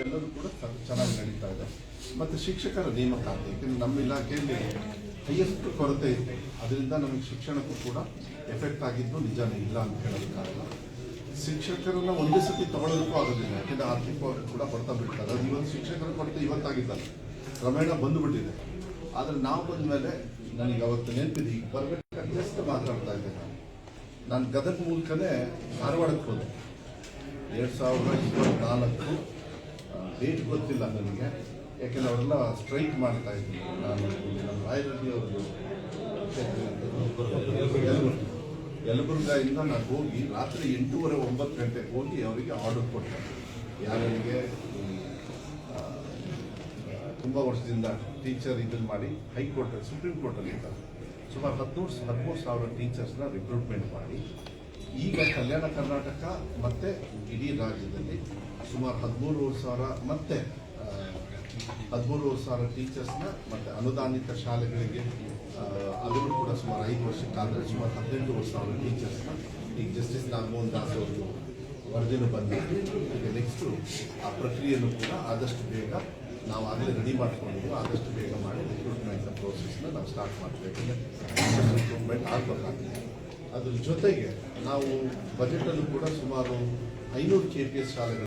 ಇದೆಲ್ಲವೂ ಕೂಡ ಚೆನ್ನಾಗಿ ನಡೀತಾ ಇದೆ. ಮತ್ತು ಶಿಕ್ಷಕರ ನೇಮಕಾತಿ, ಯಾಕೆಂದರೆ ನಮ್ಮ ಇಲಾಖೆಯಲ್ಲಿ ಹೈಯೆಸ್ಟ್ ಕೊರತೆ ಇದೆ. ಅದರಿಂದ ನಮಗೆ ಶಿಕ್ಷಣಕ್ಕೂ ಕೂಡ ಎಫೆಕ್ಟ್ ಆಗಿದ್ದು ನಿಜನೇ ಇಲ್ಲ ಅಂತ ಹೇಳೋದಕ್ಕಾಗಲ್ಲ ಶಿಕ್ಷಕರನ್ನ ಒಂದೇ ಸತಿ ತಗೊಳ್ಳೋದಕ್ಕೂ ಆಗೋದಿಲ್ಲ, ಯಾಕೆಂದರೆ ಆರ್ಥಿಕವಾಗಿ ಕೂಡ ಬರ್ತಾ ಬಿಡ್ತಾರೆ. ಅದು ಇವತ್ತು ಶಿಕ್ಷಕರ ಕೊರತೆ ಇವತ್ತಾಗಿದ್ದಲ್ಲ, ಕ್ರಮೇಣ ಬಂದುಬಿಟ್ಟಿದೆ. ಆದರೆ ನಾವು ಬಂದ ಮೇಲೆ ನನಗೆ ಅವತ್ತು ನೆನಪಿದೆ ಈಗ ಬರಬೇಕಾದ್ರೆ ಜಸ್ಟ್ ಮಾತಾಡ್ತಾ ಇದ್ದೆ ನಾನು. ನಾನು ಗದಗ ಮೂಲಕನೇ ಧಾರವಾಡಕ್ಕೆ ಹೋದೆ. ಎರಡು ಸಾವಿರದ ಇಪ್ಪತ್ನಾಲ್ಕು ಡೇಟ್ ಗೊತ್ತಿಲ್ಲ ನನಗೆ. ಯಾಕೆಂದರೆ ಅವರೆಲ್ಲ ಸ್ಟ್ರೈಕ್ ಮಾಡ್ತಾ ಇದ್ರು. ನಾನು ನಮ್ಮ ಅವರು ಯಲಬುರ್ಗ ಯಲಬುರ್ಗಾಯಿಂದ ನಾನು ಹೋಗಿ ರಾತ್ರಿ ಎಂಟೂವರೆ ಒಂಬತ್ತು ಗಂಟೆಗೆ ಹೋಗಿ ಅವರಿಗೆ ಆರ್ಡರ್ ಕೊಟ್ಟೆ. ಯಾರಿಗೆ? ತುಂಬ ವರ್ಷದಿಂದ ಟೀಚರ್ ಇದನ್ನು ಮಾಡಿ ಹೈಕೋರ್ಟ್, ಸುಪ್ರೀಂ ಕೋರ್ಟಲ್ಲಿ ಇದ್ದಾರೆ. ಸುಮಾರು ಹದಿಮೂರು ಹದಿಮೂರು ಸಾವಿರ ಟೀಚರ್ಸ್ನ ರಿಕ್ರೂಟ್ಮೆಂಟ್ ಮಾಡಿ. ಈಗ ಕಲ್ಯಾಣ ಕರ್ನಾಟಕ ಮತ್ತು ಇಡೀ ರಾಜ್ಯದಲ್ಲಿ ಸುಮಾರು ಹದಿಮೂರು ಸಾವಿರ ಮತ್ತೆ ಹದಿಮೂರು ಸಾವಿರ ಟೀಚರ್ಸ್ನ ಮತ್ತು ಅನುದಾನಿತ ಶಾಲೆಗಳಿಗೆ ಅದನ್ನು ಕೂಡ ಸುಮಾರು ಐದು ವರ್ಷಕ್ಕಾದರೆ ಸುಮಾರು ಹದಿನೆಂಟು ಸಾವಿರ ಟೀಚರ್ಸ್ನ ಈಗ ಜಸ್ಟಿಸ್ ನಾಗಮೋಹನ್ ದಾಸ್ ಅವರು ವರದಿನೂ ಬಂದಿದೆ. ಈಗ ನೆಕ್ಸ್ಟು ಆ ಪ್ರಕ್ರಿಯೆಯನ್ನು ಕೂಡ ಆದಷ್ಟು ಬೇಗ ನಾವು ಆಗಲೇ ರೆಡಿ ಮಾಡ್ಕೊಂಡಿದ್ದೀವಿ ಆದಷ್ಟು ಬೇಗ ಮಾಡಿ ರಿಕ್ರೂಟ್ಮೆಂಟ್ ಪ್ರೋಸೆಸ್ನ ನಾವು ಸ್ಟಾರ್ಟ್ ಮಾಡಬೇಕಂದ್ರೆ ರಿಕ್ರೂಟ್ಮೆಂಟ್ ಆಗಬೇಕಾಗ್ತದೆ. ಅದ್ರ ಜೊತೆಗೆ ನಾವು ಬಜೆಟಲ್ಲೂ ಕೂಡ ಸುಮಾರು ಐನೂರು ಕೆ ಪಿ ಎಸ್ ಶಾಲೆಗಳು